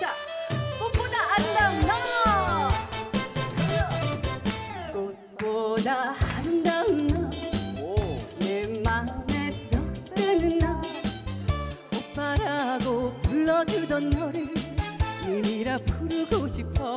자, 꽃보다 아름다운 너! 꽃보다 아름다운 너내 맘에 쏙 드는 너! 오빠라고 불러주던 너를 눈이라 부르고 싶어.